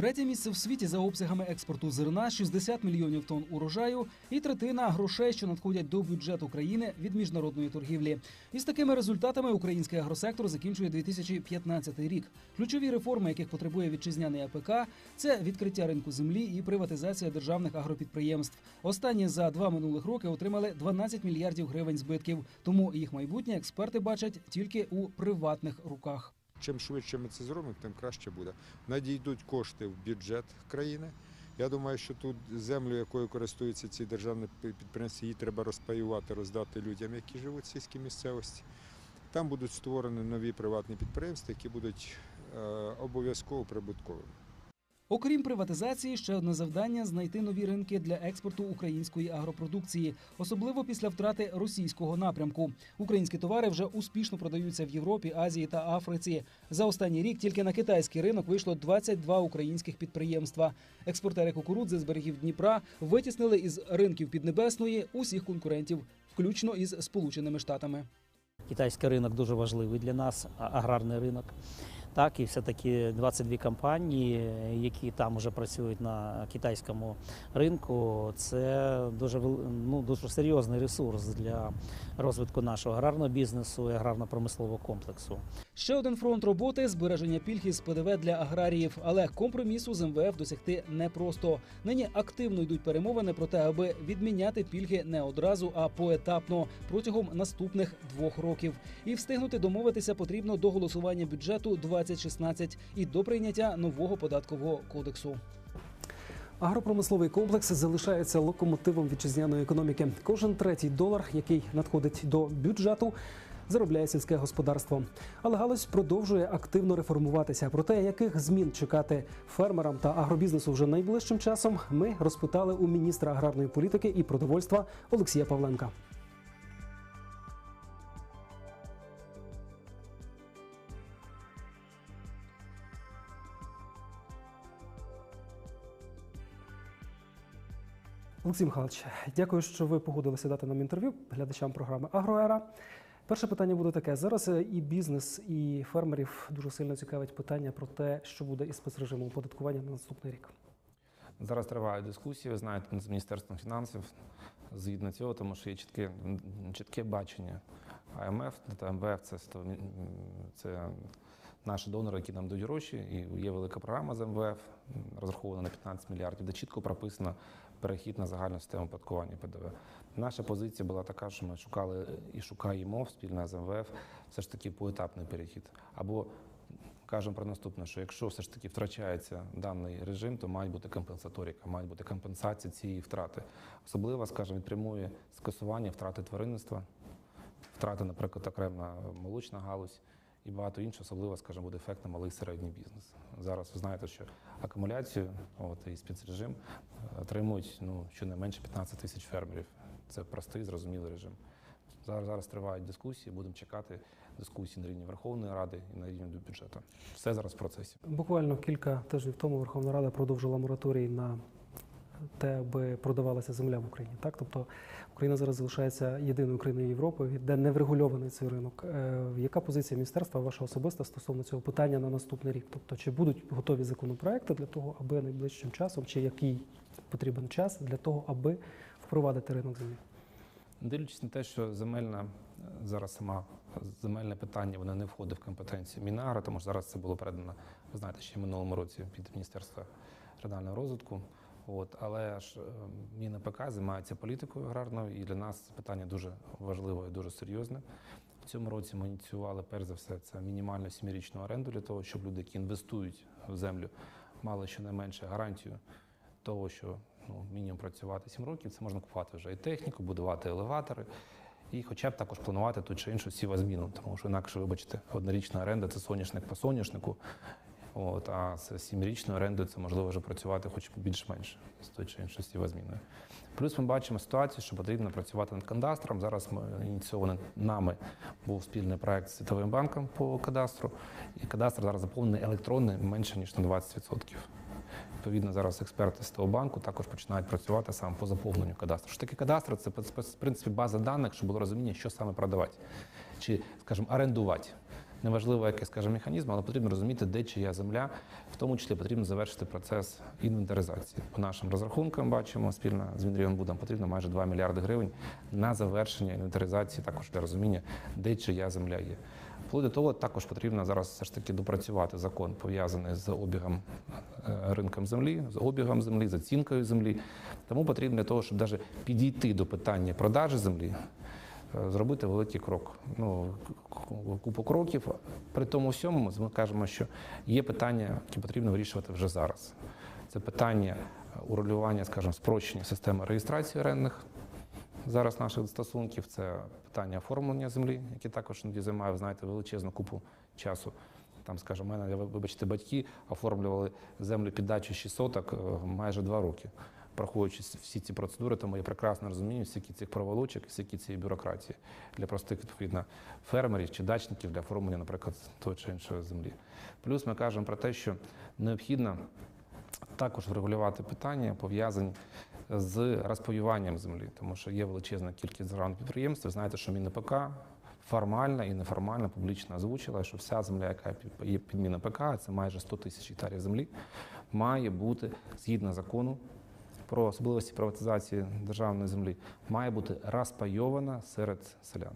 Третє місце в світі за обсягами експорту зерна 60 мільйонів тонн урожаю і третина грошей, що надходять до бюджету країни від міжнародної торгівлі. Із такими результатами український агросектор закінчує 2015 рік. Ключові реформи, яких потребує вітчизняний АПК, це відкриття ринку землі і приватизація державних агропідприємств. Останні за два минулих роки отримали 12 мільярдів гривень збитків. Тому їх майбутнє експерти бачать тільки у приватних руках. Чим швидше ми це зробимо, тим краще буде. Надійдуть кошти в бюджет країни. Я думаю, що тут землю, якою користуються ці державні підприємства, її треба розпаювати, роздати людям, які живуть в сільській місцевості. Там будуть створені нові приватні підприємства, які будуть е, обов'язково прибутковими. Окрім приватизації, ще одне завдання знайти нові ринки для експорту української агропродукції, особливо після втрати російського напрямку. Українські товари вже успішно продаються в Європі, Азії та Африці. За останній рік тільки на китайський ринок вийшло 22 українських підприємства. Експортери кукурудзи з берегів Дніпра витіснили із ринків Піднебесної усіх конкурентів, включно із Сполученими Штатами. Китайський ринок дуже важливий для нас, аграрний ринок. Так, і все-таки 22 компанії, які там вже працюють на китайському ринку, це дуже ну, дуже серйозний ресурс для розвитку нашого аграрного бізнесу і аграрно-промислового комплексу. Ще один фронт роботи збереження пільги з ПДВ для аграріїв, але компромісу з МВФ досягти непросто. Нині активно йдуть перемовини про те, аби відміняти пільги не одразу, а поетапно протягом наступних двох років. І встигнути домовитися потрібно до голосування бюджету 2016 і до прийняття нового податкового кодексу. Агропромисловий комплекс залишається локомотивом вітчизняної економіки. Кожен третій долар, який надходить до бюджету, заробляє сільське господарство. Але галузь продовжує активно реформуватися. Про те, яких змін чекати фермерам та агробізнесу вже найближчим часом, ми розпитали у міністра аграрної політики і продовольства Олексія Павленка. Олексій Михайлович, дякую, що ви погодилися дати нам інтерв'ю глядачам програми Агроера. Перше питання буде таке: зараз е, і бізнес, і фермерів дуже сильно цікавить питання про те, що буде із спецрежимом оподаткування на наступний рік. Зараз тривають дискусії, ви знаєте, з Міністерством фінансів згідно цього, тому що є чітке, чітке бачення. АМФ та МВФ це, це наші донори, які нам дають гроші. І є велика програма з МВФ, розрахована на 15 мільярдів, де чітко прописано перехід на загальну систему оподаткування ПДВ. Наша позиція була така, що ми шукали і шукаємо спільно з МВФ все ж таки поетапний перехід. Або кажемо про наступне, що якщо все ж таки втрачається даний режим, то мають бути компенсаторіка, мають бути компенсація цієї втрати. Особливо, скажімо, від прямої скасування втрати тваринництва, втрати, наприклад, окрема молочна галузь. І багато іншого, особливо, скажімо, буде ефект на малий середній бізнес. Зараз ви знаєте, що акумуляцію от, і спецрежим е, отримують ну, щонайменше 15 тисяч фермерів. Це простий, зрозумілий режим. Зараз, зараз тривають дискусії, будемо чекати дискусії на рівні Верховної Ради і на рівні бюджету. Все зараз в процесі. Буквально кілька тижнів тому Верховна Рада продовжила мораторій на те, аби продавалася земля в Україні. Так, тобто Україна зараз залишається єдиною країною Європи, де не врегульований цей ринок. Е, Яка позиція міністерства ваша особиста стосовно цього питання на наступний рік? Тобто, чи будуть готові законопроекти для того, аби найближчим часом, чи який потрібен час для того, аби впровадити ринок землі? Дивлячись на те, що земельна е, зараз сама земельне питання воно не входить в компетенцію Мінагра, тому що зараз це було передано, ви знаєте, ще в минулому році під Міністерство регіонального розвитку. От, але ж е, МінАПК займається політикою аграрною, і для нас це питання дуже важливе і дуже серйозне. В цьому році ми ініціювали перш за все це мінімальну сімирічну оренду для того, щоб люди, які інвестують в землю, мали щонайменше гарантію того, що ну, мінімум працювати 7 років, це можна купувати вже і техніку, будувати елеватори, і хоча б також планувати ту чи іншу сівозміну, тому що інакше, вибачте, однорічна оренда це соняшник по соняшнику. От, а з сімрічною орендою це можливо вже працювати хоч більш-менш з тою чи іншою сівозміною. Плюс ми бачимо ситуацію, що потрібно працювати над кадастром. Зараз ми ініційований нами був спільний проект з Світовим банком по кадастру, і кадастр зараз заповнений електронний менше ніж на 20%. Відповідно, зараз експерти з того банку також починають працювати саме по заповненню кадастру. Що таке кадастр? Це в принципі база даних, щоб було розуміння, що саме продавати, чи, скажімо, орендувати. Неважливо, який, скажімо, механізм, але потрібно розуміти, де чия земля, в тому числі потрібно завершити процес інвентаризації. По нашим розрахункам бачимо спільно з Мінрегіонбудом потрібно майже 2 мільярди гривень на завершення інвентаризації, також для розуміння, де чия земля є. Вплоть того, також потрібно зараз все ж таки допрацювати закон, пов'язаний з обігом е, ринком землі, з обігом землі, з оцінкою землі. Тому потрібно для того, щоб навіть підійти до питання продажі землі, зробити великий крок. Ну, купу кроків. При тому всьому ми кажемо, що є питання, які потрібно вирішувати вже зараз. Це питання е, урегулювання, скажімо, спрощення системи реєстрації орендних зараз наших стосунків. Це питання оформлення землі, які також іноді займає, знаєте, величезну купу часу. Там, скажімо, мене, вибачте, батьки оформлювали землю під дачу 6 соток е, майже два роки, проходячи всі ці процедури, тому я прекрасно розумію всі цих проволочок, всі цієї бюрократії для простих відповідно фермерів чи дачників для оформлення, наприклад, того чи іншої землі. Плюс ми кажемо про те, що необхідно також врегулювати питання, пов'язані з розпаюванням землі, тому що є величезна кількість державних підприємств. Ви знаєте, що МінПК формально і неформально публічно озвучила, що вся земля, яка є під МінПК, це майже 100 тисяч гектарів землі, має бути згідно закону про особливості приватизації державної землі, має бути розпайована серед селян.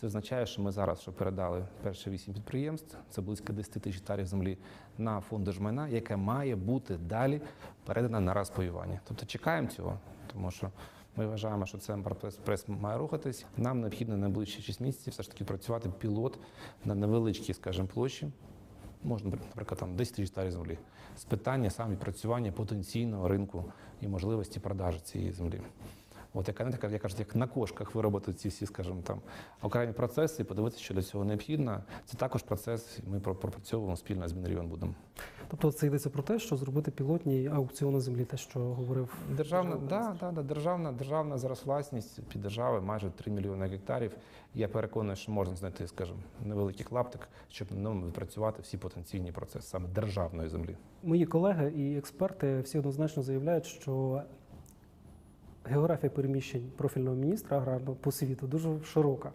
Це означає, що ми зараз що передали перші вісім підприємств, це близько 10 тисяч гектарів землі на фонд держмайна, яке має бути далі передано на розпаювання. Тобто чекаємо цього, тому що ми вважаємо, що цей прес має рухатись. Нам необхідно найближчі 6 місяців все ж таки працювати пілот на невеличкій, скажімо, площі. Можна, наприклад, там 10 тисяч гектарів землі з питання саме працювання потенційного ринку і можливості продажу цієї землі. От яка не така, я кажу, як на кошках виробити ці всі, скажімо, там окремі процеси і подивитися, що для цього необхідно. Це також процес. Ми пропрацьовуємо спільно з Мінрегіонбудом. Тобто це йдеться про те, що зробити пілотні аукціони землі, те, що говорив Державна, Державна да, да, да, державна, державна зараз власність під держави майже 3 мільйони гектарів. Я переконаний, що можна знайти, скажімо, невеликий клаптик, щоб на ньому відпрацювати всі потенційні процеси саме державної землі. Мої колеги і експерти всі однозначно заявляють, що географія переміщень профільного міністра аграрного по світу дуже широка.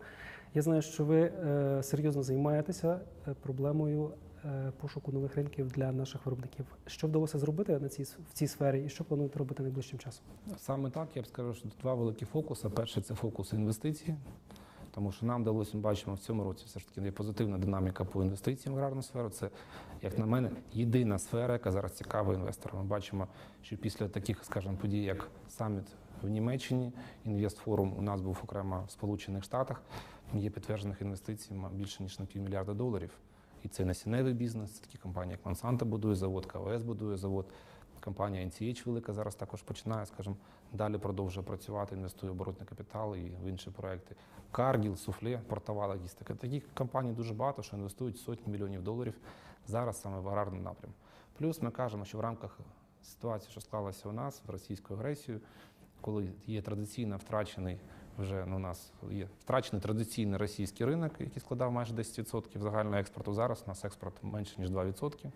Я знаю, що ви е, серйозно займаєтеся е, проблемою е, пошуку нових ринків для наших виробників. Що вдалося зробити на цій в цій сфері, і що плануєте робити найближчим часом? Саме так я б скажу, що два великі фокуси. Перший це фокус інвестицій, тому що нам вдалося, ми бачимо в цьому році все ж таки є позитивна динаміка по інвестиціям в аграрну сферу. Це, як на мене, єдина сфера, яка зараз цікава інвесторам. Ми бачимо, що після таких, скажімо, подій, як саміт в Німеччині, інвестфорум у нас був окремо в Сполучених Штатах. Є підтверджених інвестицій більше ніж на півмільярда доларів. І це насінневий бізнес, це такі компанії, як Monsanto будує завод, КВС будує завод. Компанія NCH велика зараз також починає, скажімо, далі продовжує працювати, інвестує в оборотний капітал і в інші проекти. Каргіл, Суфле, портова логістика. Таких компаній дуже багато, що інвестують сотні мільйонів доларів зараз саме в аграрний напрям. Плюс ми кажемо, що в рамках ситуації, що склалася у нас в російську агресію, коли є традиційно втрачений вже ну, у нас є втрачений традиційний російський ринок, який складав майже 10% загального експорту. Зараз у нас експорт менше ніж 2%.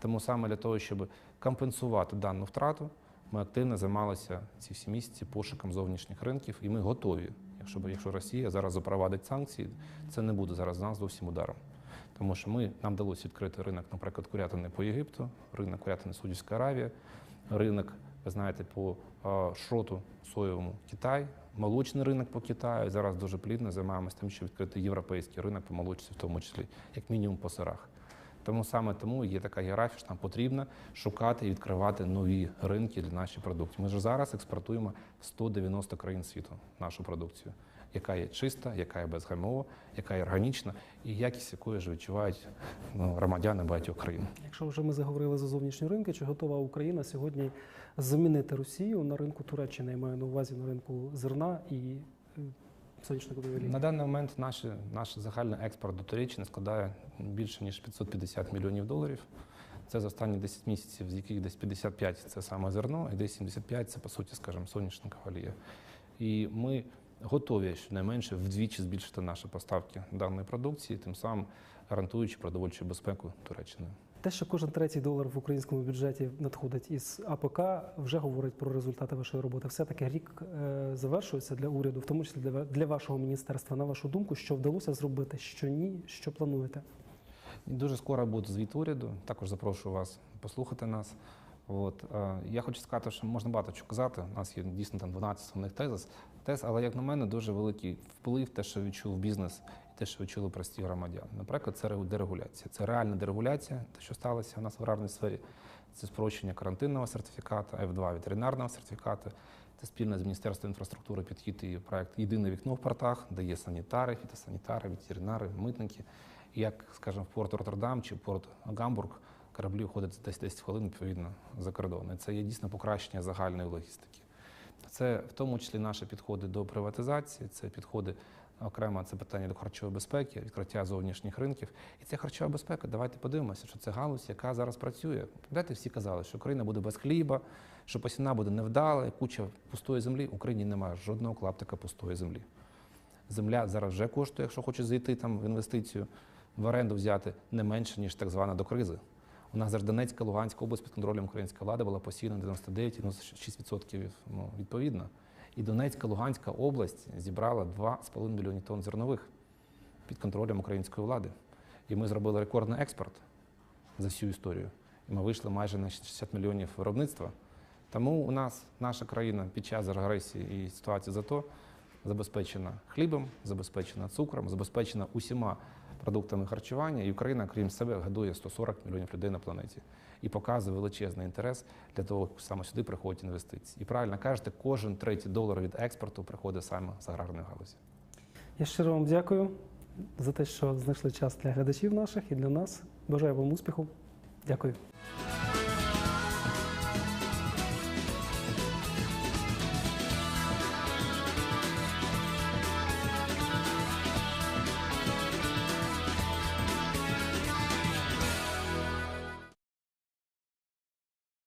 Тому саме для того, щоб компенсувати дану втрату, ми активно займалися ці всі місяці пошуком зовнішніх ринків, і ми готові. Якщо, якщо Росія зараз запровадить санкції, це не буде зараз нас зовсім ударом. Тому що ми, нам вдалося відкрити ринок, наприклад, курятини по Єгипту, ринок курятини Саудівська Аравія, ринок, ви знаєте, по е, шроту соєвому Китай, молочний ринок по Китаю. Зараз дуже плідно займаємося тим, щоб відкрити європейський ринок по молочці, в тому числі, як мінімум по сирах. Тому саме тому є така географія, що нам потрібно шукати і відкривати нові ринки для нашої продукції. Ми ж зараз експортуємо в 190 країн світу нашу продукцію, яка є чиста, яка є без ГМО, яка є органічна і якість якої ж відчувають ну, громадяни багатьох країн. Якщо вже ми заговорили за зовнішні ринки, чи готова Україна сьогодні замінити Росію на ринку Туреччини? Я маю на увазі на ринку зерна і е, соняшникової олії? На даний момент наш, наш загальний експорт до Туреччини складає більше ніж 550 мільйонів доларів. Це за останні 10 місяців, з яких десь 55 – це саме зерно, і десь 75 – це, по суті, скажімо, соняшникова олія. І ми готові щонайменше вдвічі збільшити наші поставки даної продукції, тим самим гарантуючи продовольчу безпеку Туреччини. Те, що кожен третій долар в українському бюджеті надходить із АПК, вже говорить про результати вашої роботи. Все-таки рік е, завершується для уряду, в тому числі для, для вашого міністерства. На вашу думку, що вдалося зробити, що ні, що плануєте? Дуже скоро буде звіт уряду. Також запрошую вас послухати нас. От е, я хочу сказати, що можна багато чого казати. У нас є дійсно там 12 основних тезис, тез, але як на мене, дуже великий вплив, те, що відчув бізнес, і те, що відчули прості громадяни. Наприклад, це дерегуляція. Це реальна дерегуляція, те, що сталося у нас в аграрній сфері. Це спрощення карантинного сертифікату, F2 ветеринарного сертифікату. Це спільно з Міністерством інфраструктури підхід і проект Єдине вікно в портах, де є санітари, фітосанітари, ветеринари, митники. Як, скажімо, в порт Роттердам чи порт Гамбург кораблі входять десь 10 хвилин відповідно за кордон. І це є дійсно покращення загальної логістики. Це в тому числі наші підходи до приватизації, це підходи окремо, це питання до харчової безпеки, відкриття зовнішніх ринків. І ця харчова безпека, давайте подивимося, що це галузь, яка зараз працює. Пам'ятаєте, всі казали, що Україна буде без хліба, що посівна буде невдала, куча пустої землі. В Україні немає жодного клаптика пустої землі. Земля зараз вже коштує, якщо хочеш зайти там в інвестицію, в оренду взяти не менше, ніж так звана до кризи. У нас зараз Донецька, Луганська область під контролем української влади була посіяна 99-96% ну, відповідно. І Донецька, Луганська область зібрала 2,5 мільйони тонн зернових під контролем української влади. І ми зробили рекордний експорт за всю історію. І ми вийшли майже на 60 мільйонів виробництва. Тому у нас наша країна під час агресії і ситуації зато забезпечена хлібом, забезпечена цукром, забезпечена усіма продуктами харчування. І Україна, крім себе, годує 140 мільйонів людей на планеті і показує величезний інтерес для того, як саме сюди приходять інвестиції. І правильно кажете, кожен третій долар від експорту приходить саме з аграрної галузі. Я щиро вам дякую за те, що знайшли час для глядачів наших і для нас. Бажаю вам успіху. Дякую.